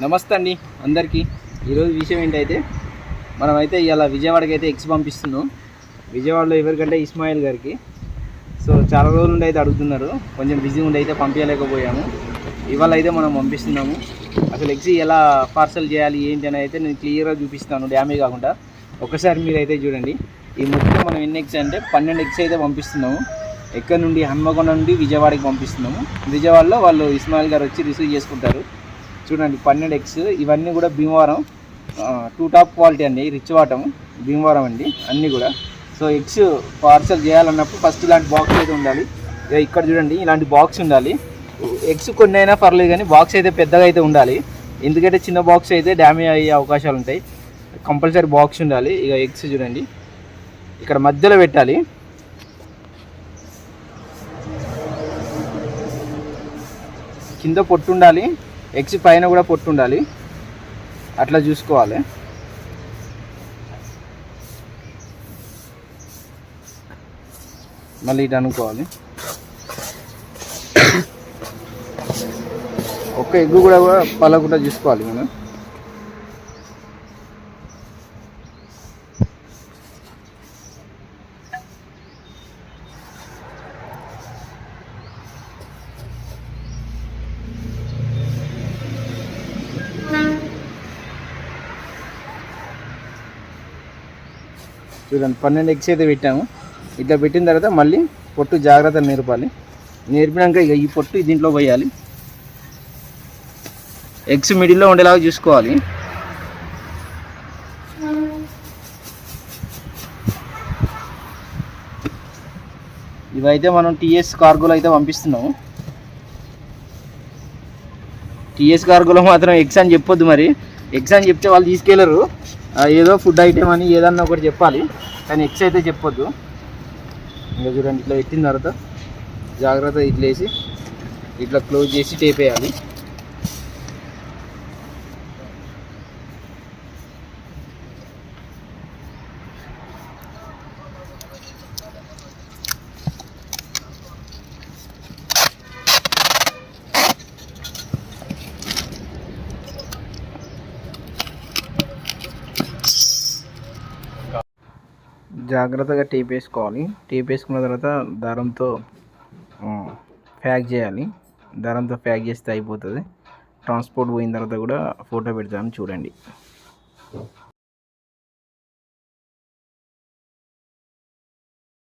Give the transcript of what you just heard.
నమస్తే అండి అందరికీ. ఈరోజు విషయం ఏంటైతే మనమైతే ఇవాళ విజయవాడకి అయితే ఎక్స్ పంపిస్తున్నాం. విజయవాడలో ఎవరికంటే ఇస్మాయిల్ గారికి. సో చాలా రోజుల నుండి అయితే అడుగుతున్నారు. కొంచెం బిజీ ఉండి అయితే పంపించలేకపోయాము. ఇవాళ అయితే మనం పంపిస్తున్నాము. అసలు ఎగ్స్ ఎలా పార్సల్ చేయాలి ఏంటి అని అయితే నేను క్లియర్గా చూపిస్తాను డ్యామేజ్ కాకుండా. ఒకసారి మీరు అయితే చూడండి. ఈ మొత్తం మనం ఎన్ని ఎగ్స్ అంటే పన్నెండు ఎగ్స్ అయితే పంపిస్తున్నాము. ఎక్కడి నుండి హన్మకొండ నుండి విజయవాడకి పంపిస్తున్నాము. విజయవాడలో వాళ్ళు ఇస్మాయిల్ గారు వచ్చి రిసీవ్ చేసుకుంటారు. చూడండి పన్నెండు ఎగ్స్ ఇవన్నీ కూడా భీమవరం. టూ టాప్ క్వాలిటీ అండి రిచ్ వాటం భీమవరం అండి అన్నీ కూడా. సో ఎగ్స్ పార్సల్ చేయాలన్నప్పుడు ఫస్ట్ ఇలాంటి బాక్స్ అయితే ఉండాలి. ఇక ఇక్కడ చూడండి ఇలాంటి బాక్స్ ఉండాలి. ఎగ్స్ కొన్ని అయినా పర్లేదు కానీ బాక్స్ అయితే పెద్దగా అయితే ఉండాలి. ఎందుకంటే చిన్న బాక్స్ అయితే డ్యామేజ్ అయ్యే అవకాశాలు ఉంటాయి. కంపల్సరీ బాక్స్ ఉండాలి. ఇక ఎగ్స్ చూడండి. ఇక్కడ మధ్యలో పెట్టాలి. కింద పొట్టు ఉండాలి. ఎగ్స్ పైన కూడా పొట్టు ఉండాలి. అట్లా చూసుకోవాలి. మళ్ళీ ఇటు అనుకోవాలి. ఒక్క ఎగ్గు కూడా కూడా పలకుండా చూసుకోవాలి మనం. చూడండి పన్నెండు ఎగ్స్ అయితే పెట్టాము. ఇట్లా పెట్టిన తర్వాత మళ్ళీ పొట్టు జాగ్రత్త నేర్పాలి. నేర్పినాక ఇక ఈ పొట్టు దీంట్లో పోయాలి. ఎగ్స్ మిడిల్లో ఉండేలాగా చూసుకోవాలి. ఇవైతే మనం టీఎస్ కార్గోలో అయితే పంపిస్తున్నాము. టీఎస్ కార్గోలో మాత్రం ఎగ్స్ అని చెప్పొద్దు మరి. ఎగ్స్ అని చెప్తే వాళ్ళు తీసుకెళ్ళరు. ఏదో ఫుడ్ ఐటెం అని ఏదన్నా ఒకటి చెప్పాలి. కానీ ఎగ్స్ అయితే చెప్పొద్దు. ఇంకా చూడండి ఇట్లా పెట్టిన తర్వాత జాగ్రత్త ఇట్లా వేసి ఇట్లా క్లోజ్ చేసి టేప్ వేయాలి. జాగ్రత్తగా టేప్ వేసుకోవాలి టేప్ వేసుకున్న తర్వాత దారంతో ప్యాక్ చేయాలి. దారంతో ప్యాక్ చేస్తే అయిపోతుంది. ట్రాన్స్పోర్ట్ పోయిన తర్వాత కూడా ఫోటో పెడతాను చూడండి.